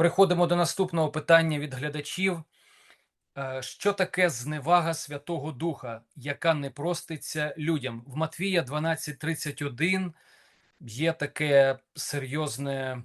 Переходимо до наступного питання від глядачів. Е, Що таке зневага Святого Духа, яка не проститься людям? В Матвія 12.31 є таке серйозне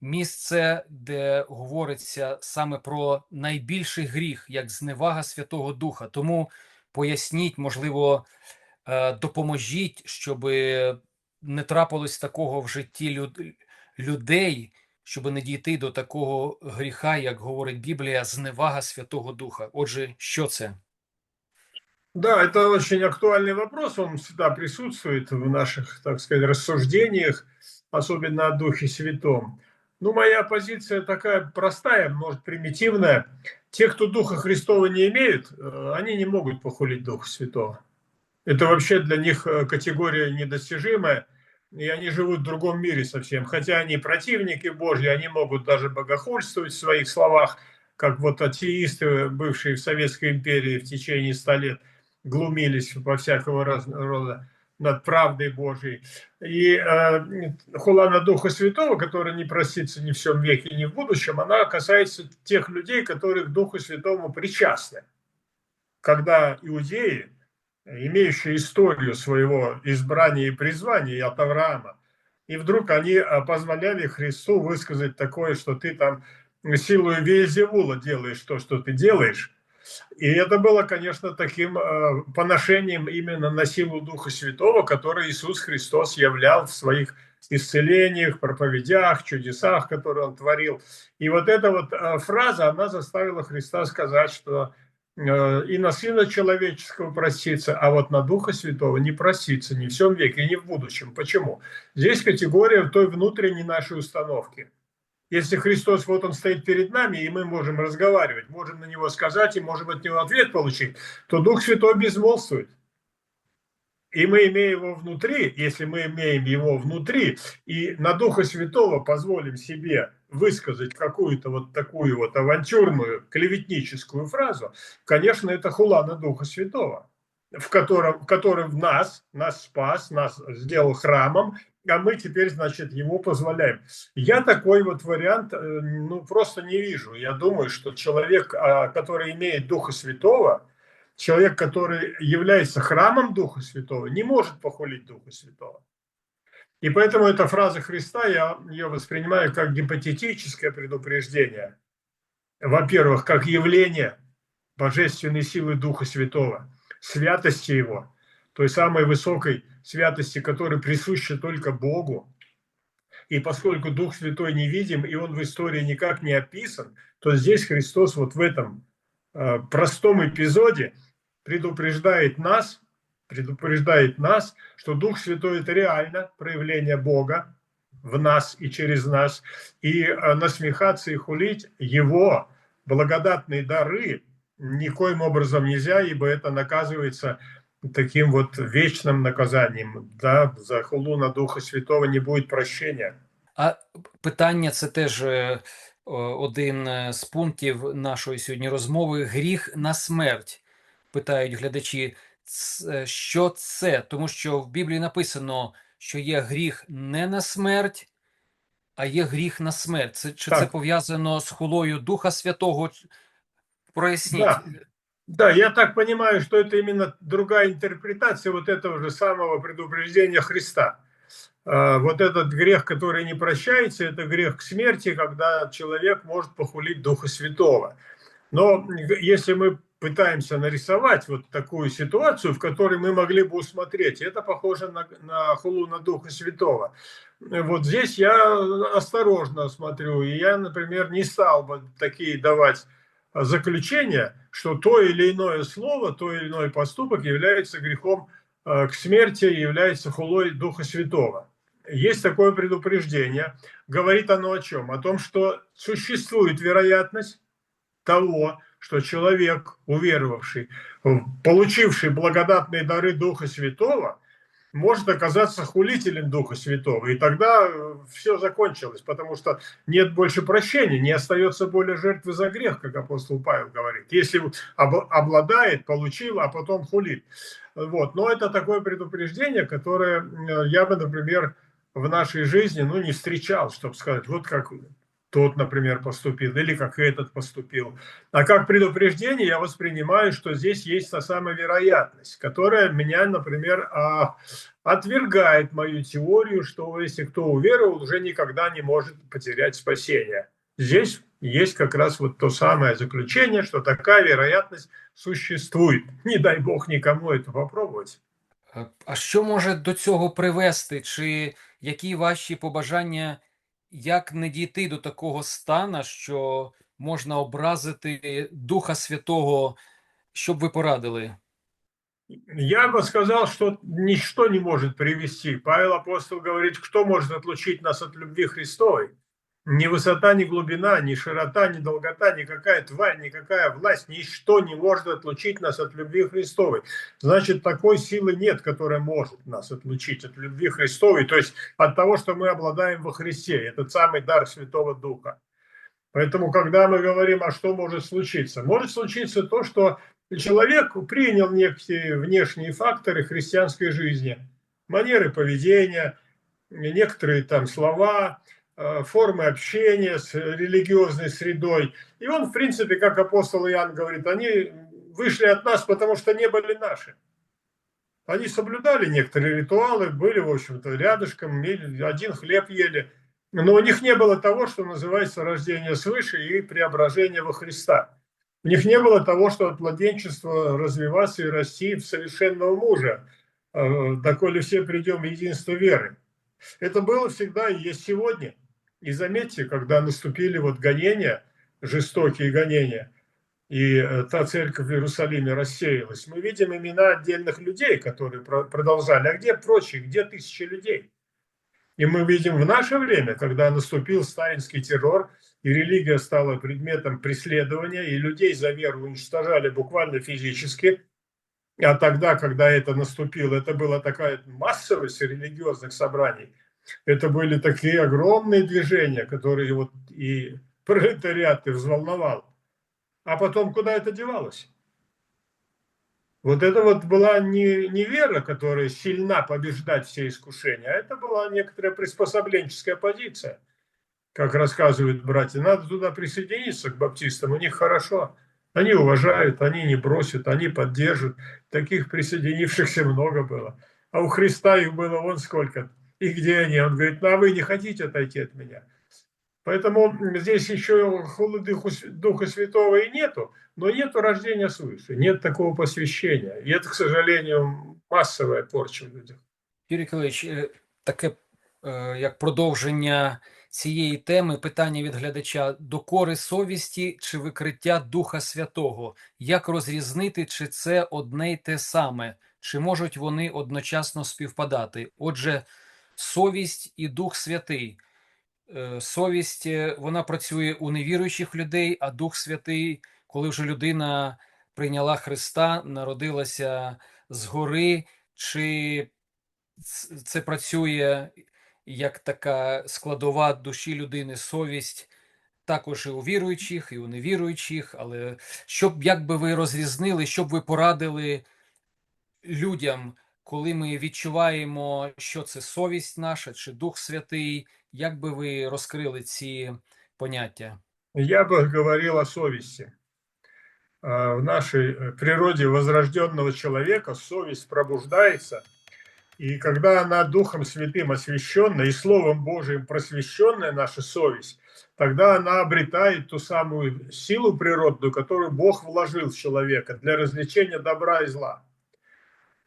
місце, де говориться саме про найбільший гріх, як зневага Святого Духа. Тому поясніть, можливо, е, допоможіть, щоб не трапилось такого в житті людей, щоб не дійти до такого гріха, як говорить Біблія, зневага Святого Духа. Отже, що це? Да, это очень актуальный вопрос, он всегда присутствует в наших, так сказать, рассуждениях, особенно о Духе Святом. Ну, моя позиция такая простая, может, примитивная. Те, кто Духа Христова не имеют, э, они не могут похулить Духа Святого. Это вообще для них э, категория недостижимая, и они живут в другом мире совсем. Хотя они противники Божьи, они могут даже богохульствовать в своих словах, как вот атеисты, бывшие в Советской империи в течение ста лет, глумились во всякого рода над правдой Божией. И э, хула на Духа Святого, которая не простится ни в всем веке, ни в будущем, она касается тех людей, которые к Духу Святому причастны. Когда иудеи, имеющие историю своего избрания и призвания от Авраама, и вдруг они э, позволяли Христу высказать такое, что ты там силой Веезевула делаешь то, что ты делаешь, и это было, конечно, таким э, поношением именно на силу Духа Святого, который Иисус Христос являл в своих исцелениях, проповедях, чудесах, которые Он творил. И вот эта вот э, фраза, она заставила Христа сказать, что и на Сына Человеческого проститься, а вот на Духа Святого не проститься ни в всем веке, ни в будущем. Почему? Здесь категория той внутренней нашей установки. Если Христос, вот Он стоит перед нами, и мы можем разговаривать, можем на Него сказать, и можем от Него ответ получить, то Дух Святой безмолвствует. И мы имеем его внутри, если мы имеем его внутри, и на Духа Святого позволим себе высказать какую-то вот такую вот авантюрную, клеветническую фразу, конечно, это хула на Духа Святого, в котором, который в нас, нас спас, нас сделал храмом, а мы теперь, значит, ему позволяем. Я такой вот вариант, э, ну, просто не вижу. Я думаю, что человек, а, который имеет Духа Святого, человек, который является храмом Духа Святого, не может похулить Духа Святого. И поэтому эта фраза Христа, я ее воспринимаю как гипотетическое предупреждение. Во-первых, как явление божественной силы Духа Святого, святости Его, той самой высокой святости, которая присуща только Богу. И поскольку Дух Святой невидим, и Он в истории никак не описан, то здесь Христос вот в этом э, простом эпизоде предупреждает нас, предупреждает нас, что Дух Святой это реально проявление Бога в нас и через нас, и э, насмехаться и хулить Его благодатные дары никоим образом нельзя, ибо это наказывается таким вот вечным наказанием. Да, за хулу на Духа Святого не будет прощения. А питання це теж е, о, один е, з пунктів нашої сьогодні розмови: гріх на смерть. Питають глядачі, Ц- що це? Тому що в Біблії написано, що є гріх не на смерть, а є гріх на смерть. Це, чи це Так. пов'язано з хулою Духа Святого? Проясніть. Да. Да, я так понимаю, что это именно другая интерпретация вот этого же самого предупреждения Христа. А, Вот этот грех, который не прощается, это грех к смерти, когда человек может похулить Духа Святого. Но если мы пытаемся нарисовать вот такую ситуацию, в которой мы могли бы усмотреть, это похоже на, на хулу на Духа Святого. Вот здесь я осторожно смотрю, и я, например, не стал бы такие давать заключение, что то или иное слово, то или иной поступок является грехом э, к смерти, является хулой Духа Святого. Есть такое предупреждение. Говорит оно о чем? О том, что существует вероятность того, что человек, уверовавший, получивший благодатные дары Духа Святого, может оказаться хулителем Духа Святого. И тогда все закончилось, потому что нет больше прощения, не остается более жертвы за грех, как апостол Павел говорит. Если об- обладает, получил, а потом хулит. Вот. Но это такое предупреждение, которое э, я бы, например, в нашей жизни ну, не встречал, чтобы сказать, вот как тот, например, поступил, или как этот поступил. А как предупреждение я воспринимаю, что здесь есть та самая вероятность, которая меня, например, а, отвергает мою теорию, что если кто уверовал, уже никогда не может потерять спасение. Здесь есть как раз вот то самое заключение, что такая вероятность существует. Не дай Бог никому это попробовать. А що може до цього привести? Чи які ваші побажання, як не дійти до такого стана, що можна образити Духа Святого, що б ви порадили? Я бы сказал, что ничто не может привести. Павел апостол говорит, кто может отлучить нас от любви Христовой? Ни высота, ни глубина, ни широта, ни долгота, никакая тварь, никакая власть, ничто не может отлучить нас от любви Христовой. Значит, такой силы нет, которая может нас отлучить от любви Христовой, то есть от того, что мы обладаем во Христе. Это самый дар Святого Духа. Поэтому, когда мы говорим, а что может случиться? Может случиться то, что человек принял некие внешние факторы христианской жизни, манеры поведения, некоторые там слова, формы общения с религиозной средой. И он, в принципе, как апостол Иоанн говорит, они вышли от нас, потому что не были наши. Они соблюдали некоторые ритуалы, были, в общем-то, рядышком, один хлеб ели. Но у них не было того, что называется рождение свыше и преображение во Христа. У них не было того, что от младенчества развиваться и расти в совершенного мужа, э, доколе все придем в единство веры. Это было всегда и есть сегодня. И заметьте, когда наступили вот гонения, жестокие гонения, и э, та церковь в Иерусалиме рассеялась, мы видим имена отдельных людей, которые продолжали. А где прочие, где тысячи людей? И мы видим в наше время, когда наступил сталинский террор, и религия стала предметом преследования, и людей за веру уничтожали буквально физически. А тогда, когда это наступило, это была такая массовость религиозных собраний. Это были такие огромные движения, которые вот и пролетариат и взволновал. А потом куда это девалось? Вот это вот была не, не вера, которая сильна побеждать все искушения, а это была некоторая приспособленческая позиция. Как рассказывают братья, надо туда присоединиться к баптистам, у них хорошо. Они уважают, они не бросят, они поддержат. Таких присоединившихся много было. А у Христа их было вон сколько. И где они? Он говорит, ну а вы не хотите отойти от меня? Поэтому здесь еще холоды Духа Святого и нету, но нету рождения свыше, нет такого посвящения. И это, к сожалению, массовая порча в людях. Юрій Килич, е, таке е, як продовження цієї теми питання від глядача докори совісті чи викриття Духа Святого. Як розрізнити, чи це одне й те саме, чи можуть вони одночасно співпадати? Отже, совість і Дух Святий. Е, Совість е, вона працює у невіруючих людей, а Дух Святий, коли вже людина прийняла Христа, народилася згори, чи це працює як така складова душі людини, совість також і у віруючих, і у невіруючих. Але щоб як би ви розрізнили, щоб ви порадили людям, коли ми відчуваємо, що це совість наша чи Дух Святий, як би ви розкрили ці поняття? Я бы говорил о совести. А, В нашей э, природе возрожденного человека совесть пробуждается, и когда она Духом Святым освященная и Словом Божиим просвещенная наша совесть, тогда она обретает ту самую силу природную, которую Бог вложил в человека для развлечения добра и зла.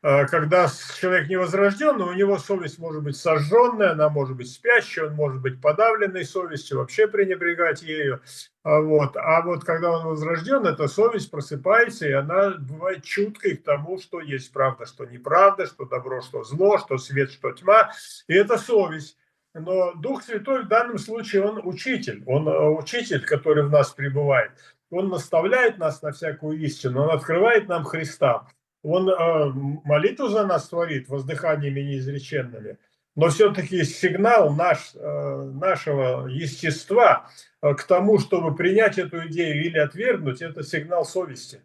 А, Когда человек невозрожденный, у него совесть может быть сожженная, она может быть спящей, он может быть подавленной совестью, вообще пренебрегать ею. А Вот. А вот когда он возрожден, эта совесть просыпается, и она бывает чуткой к тому, что есть правда, что неправда, что добро, что зло, что свет, что тьма. И это совесть. Но Дух Святой в данном случае, он учитель, он э, учитель, который в нас пребывает. Он наставляет нас на всякую истину, он открывает нам Христа. Он э, молитву за нас творит воздыханиями неизреченными. Но все-таки сигнал наш, э, нашего естества э, к тому, чтобы принять эту идею или отвергнуть, это сигнал совести.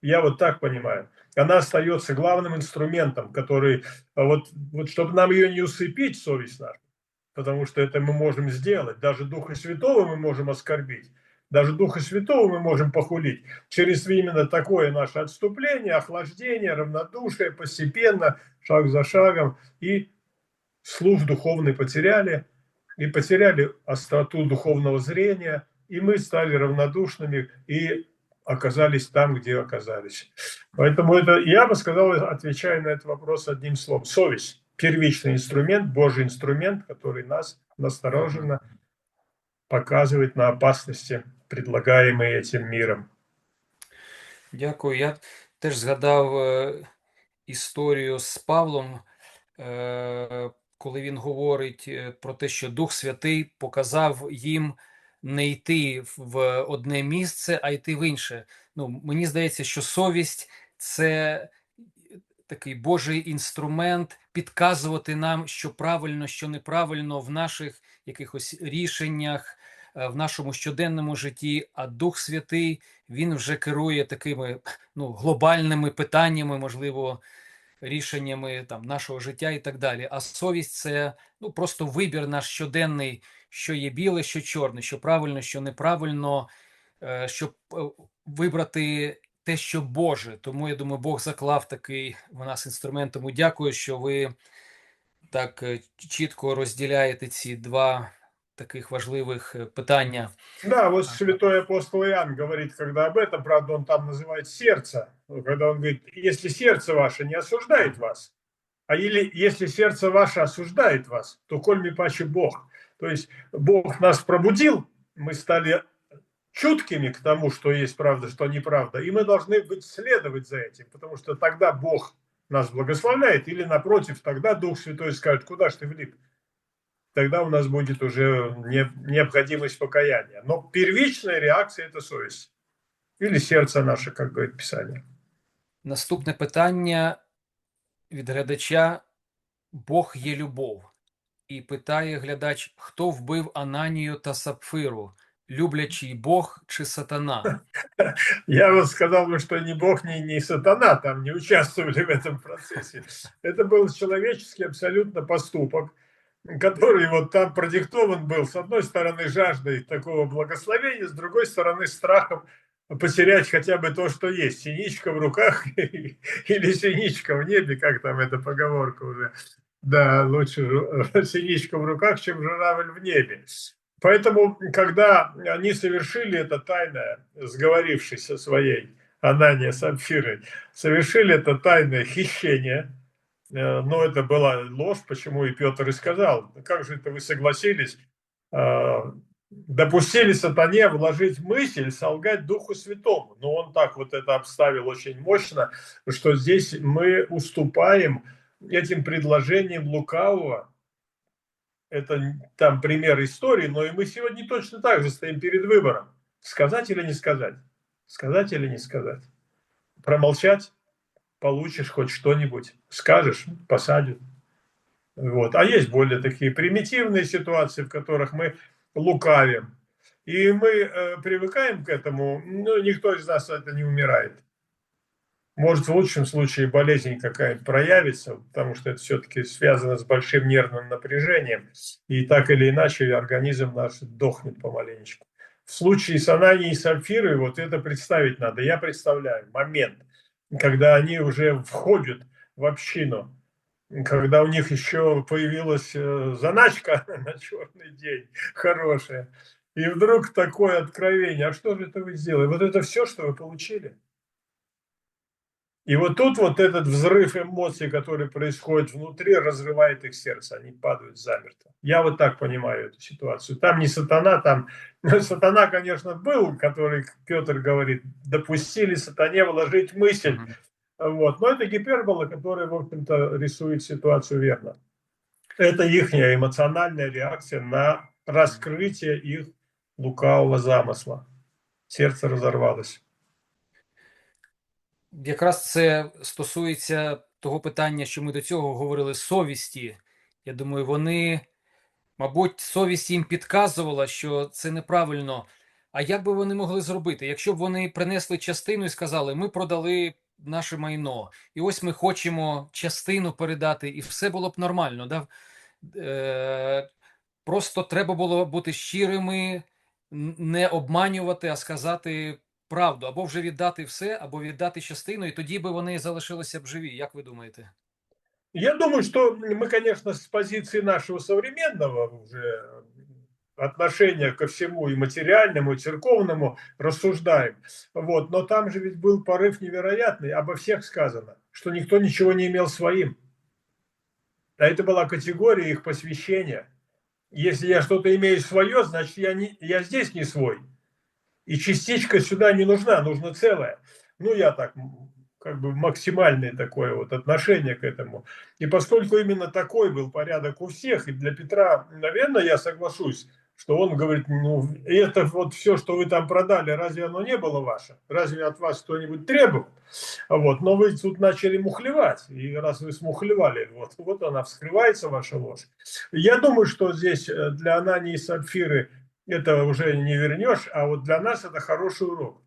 Я вот так понимаю. Она остается главным инструментом, который, вот, вот чтобы нам ее не усыпить, совесть наша, потому что это мы можем сделать. Даже Духа Святого мы можем оскорбить. Даже Духа Святого мы можем похулить через именно такое наше отступление, охлаждение, равнодушие, постепенно, шаг за шагом. И слух духовный потеряли, и потеряли остроту духовного зрения, и мы стали равнодушными и оказались там, где оказались. Поэтому это, я бы сказал, отвечая на этот вопрос одним словом, совесть. Первичный инструмент, Божий инструмент, который нас настороженно показывает на опасности, предлагаемые этим миром. Дякую. Я теж згадав е, історію з Павлом, е, коли він говорить е, про те, що Дух Святий показав їм не йти в одне місце, а йти в інше. Ну, мені здається, що совість це такий Божий інструмент підказувати нам, що правильно, що неправильно в наших якихось рішеннях, в нашому щоденному житті. А Дух Святий він вже керує такими ну, глобальними питаннями, можливо, рішеннями там нашого життя і так далі. А совість це ну просто вибір наш щоденний, що є біле, що чорне, що правильно, що неправильно, е, щоб е, вибрати те, що Боже. Тому я думаю, Бог заклав такий в нас інструмент. Тому дякую, що ви так е, чітко розділяєте ці два таких важливих е, питання. Да, вот святой апостол Иоанн говорит, когда об этом, правда, он там называет сердце, когда он говорит, если сердце ваше не осуждает вас, а или если сердце ваше осуждает вас, то коль не паче Бог. То есть Бог нас пробудил, мы стали чуткими к тому, что есть правда, что неправда, и мы должны быть следовать за этим, потому что тогда Бог нас благословляет, или напротив, тогда Дух Святой скажет, куда ж ты влип? Тогда у нас будет уже не- необходимость покаяния. Но первичная реакция – это совесть. Или сердце наше, как говорит Писание. Наступне питання від глядача: Бог є любов. І питає глядач, хто вбив Ананію та Сапфиру, люблячий Бог чи сатана? Я вот сказал бы, что ни Бог, ни, ни сатана там не участвовали в этом процессе. Это был человеческий абсолютно поступок, который вот там продиктован был, с одной стороны, жаждой такого благословения, с другой стороны, страхом потерять хотя бы то, что есть. Синичка в руках или синичка в небе, как там эта поговорка уже. Да, лучше синичка в руках, чем журавль в небе. Поэтому, когда они совершили это тайное, сговорившись со своей Анания Сапфирой, совершили это тайное хищение, но это была ложь, почему и Петр и сказал, «Да как же это вы согласились, э, допустили сатане вложить мысль, солгать Духу Святому. Но он так вот это обставил очень мощно, что здесь мы уступаем этим предложениям лукавого, это там пример истории, но и мы сегодня точно так же стоим перед выбором. Сказать или не сказать? Сказать или не сказать? Промолчать? Получишь хоть что-нибудь. Скажешь? Посадят. Вот. А есть более такие примитивные ситуации, в которых мы лукавим. И мы э, привыкаем к этому, но никто из нас это не умирает. Может, в лучшем случае болезнь какая-то проявится, потому что это все-таки связано с большим нервным напряжением, и так или иначе организм наш дохнет помаленечку. В случае с Ананией и Сапфирой вот это представить надо. Я представляю момент, когда они уже входят в общину, когда у них еще появилась э, заначка на черный день хорошая, и вдруг такое откровение, а что же это вы сделали? Вот это все, что вы получили? И вот тут вот этот взрыв эмоций, который происходит внутри, разрывает их сердце, они падают замертво. Я вот так понимаю эту ситуацию. Там не сатана, там сатана, конечно, был, который, Петр говорит, допустили сатане вложить мысль. Вот. Но это гипербола, которая, в общем-то, рисует ситуацию верно. Это их эмоциональная реакция на раскрытие их лукавого замысла. Сердце разорвалось. Якраз це стосується того питання, що ми до цього говорили совісті. Я думаю, вони, мабуть, совість їм підказувала, що це неправильно. А як би вони могли зробити? Якщо б вони принесли частину і сказали, ми продали наше майно, і ось ми хочемо частину передати, і все було б нормально. Да? Е, Просто треба було бути щирими, не обманювати, а сказати правду, або вже віддати все, або віддати частину, і тоді би вони залишилися б живі. Як ви думаєте? Я думаю, что мы, конечно, с позиции нашего современного уже отношения ко всему и материальному, и церковному рассуждаем. Вот. Но там же ведь был порыв невероятный, обо всех сказано, что никто ничего не имел своим. А это была категория их посвящения. Если я что-то имею свое, значит, я, не, я здесь не свой. И частичка сюда не нужна, нужно целое. Ну, я так, как бы максимальное такое вот отношение к этому. И поскольку именно такой был порядок у всех, и для Петра, наверное, я соглашусь, что он говорит, ну, это вот все, что вы там продали, разве оно не было ваше? Разве от вас кто-нибудь требовал? Вот, но вы тут начали мухлевать, и раз вы смухлевали, вот, вот она вскрывается, ваша ложь. Я думаю, что здесь э, для Анании и Сапфиры это уже не вернешь, а вот для нас это хороший урок.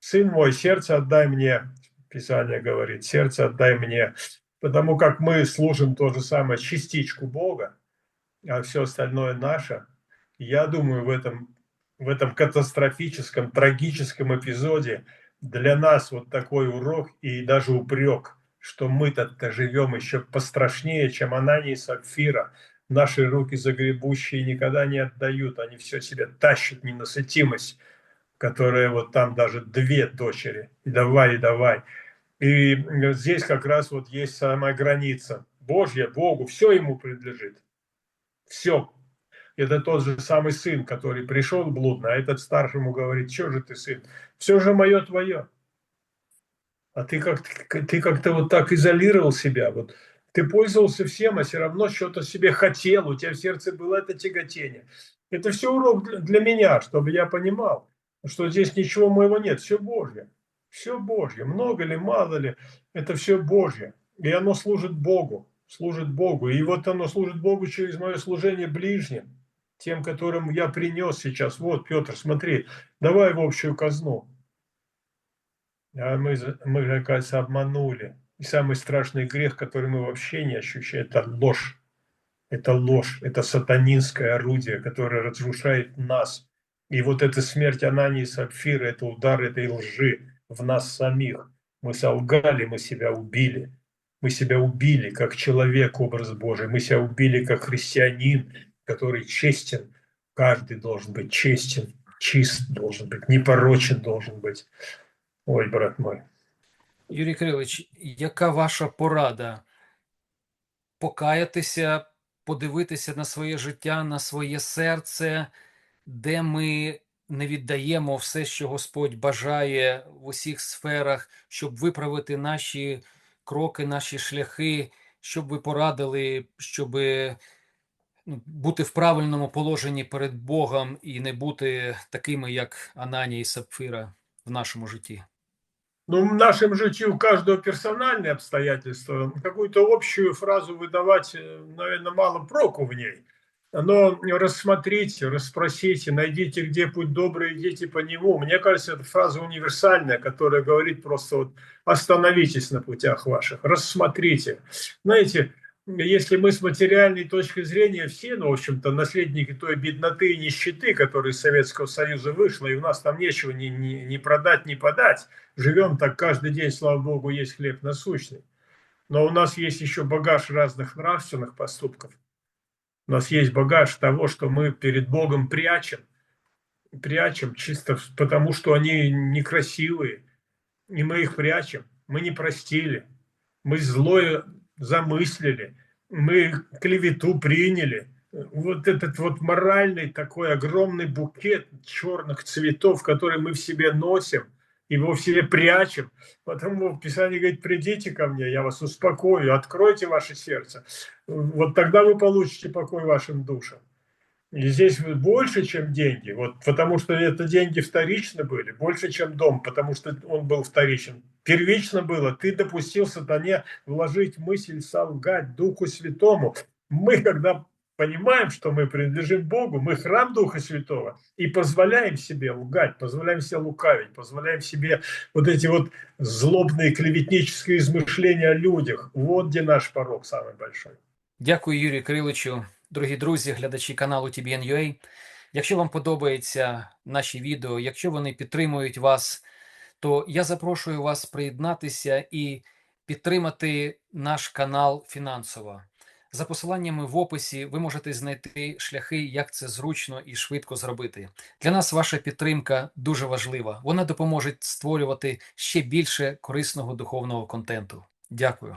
Сын мой, сердце отдай мне, Писание говорит, сердце отдай мне, потому как мы служим то же самое, частичку Бога, а все остальное наше. Я думаю, в этом, в этом катастрофическом, трагическом эпизоде для нас вот такой урок и даже упрек, что мы-то живем еще пострашнее, чем Анания и Сапфира. Наши руки загребущие никогда не отдают, они все себе тащат ненасытимость, которая вот там даже две дочери, и давай, и давай. И здесь как раз вот есть самая граница. Божья, Богу, все ему принадлежит. Все. Это тот же самый сын, который пришел блудно, а этот старшему говорит, что же ты, сын, все же мое твое. А ты как-то ты как-то вот так изолировал себя, вот ты пользовался всем, а все равно что-то себе хотел, у тебя в сердце было это тяготение. Это все урок для, меня, чтобы я понимал, что здесь ничего моего нет, все Божье. Все Божье, много ли, мало ли, это все Божье. И оно служит Богу, служит Богу. И вот оно служит Богу через мое служение ближним, тем, которым я принес сейчас. Вот, Петр, смотри, давай в общую казну. А мы, мы же, оказывается, обманули. И самый страшный грех, который мы вообще не ощущаем, это ложь. Это ложь, это сатанинское орудие, которое разрушает нас. И вот эта смерть Анании и Сапфира, это удар этой лжи в нас самих. Мы солгали, мы себя убили. Мы себя убили как человек, образ Божий. Мы себя убили как христианин, который честен. Каждый должен быть честен, чист должен быть, непорочен должен быть. Ой, брат мой. Юрій Кирилович, яка ваша порада? Покаятися, подивитися на своє життя, на своє серце, де ми не віддаємо все, що Господь бажає в усіх сферах, щоб виправити наші кроки, наші шляхи, щоб ви порадили, щоб ну, бути в правильному положенні перед Богом і не бути такими, як Ананія і Сапфира в нашому житті. Ну, в нашем житии у каждого персональные обстоятельства. Какую-то общую фразу выдавать, наверное, мало проку в ней. Но рассмотрите, расспросите, найдите, где путь добрый, идите по нему. Мне кажется, это фраза универсальная, которая говорит просто вот остановитесь на путях ваших, рассмотрите. Знаете, если мы с материальной точки зрения все, ну, в общем-то, наследники той бедноты и нищеты, которая из Советского Союза вышла, и у нас там нечего ни, ни, ни продать, ни подать, живем так каждый день, слава Богу, есть хлеб насущный. Но у нас есть еще багаж разных нравственных поступков. У нас есть багаж того, что мы перед Богом прячем. Прячем чисто потому, что они некрасивые. И мы их прячем. Мы не простили. Мы злое замыслили. Мы клевету приняли. Вот этот вот моральный такой огромный букет черных цветов, который мы в себе носим – его в себе прячем. Потому Писание говорит, придите ко мне, я вас успокою, откройте ваше сердце. Вот тогда вы получите покой вашим душам. И здесь больше, чем деньги, вот, потому что это деньги вторично были, больше, чем дом, потому что он был вторичен. Первично было, ты допустил сатане вложить мысль, солгать Духу Святому. Мы, когда понимаем, что мы принадлежим Богу, мы храм Духа Святого, и позволяем себе лгать, позволяем себе лукавить, позволяем себе вот эти вот злобные клеветнические измышления о людях. Вот где наш порог самый большой. Дякую, Юрію Кириловичу, дорогі друзі, глядачі каналу TBN.UA. Якщо вам подобаються наші відео, якщо вони підтримують вас, то я запрошую вас приєднатися і підтримати наш канал фінансово. За посиланнями в описі ви можете знайти шляхи, як це зручно і швидко зробити. Для нас ваша підтримка дуже важлива. Вона допоможе створювати ще більше корисного духовного контенту. Дякую.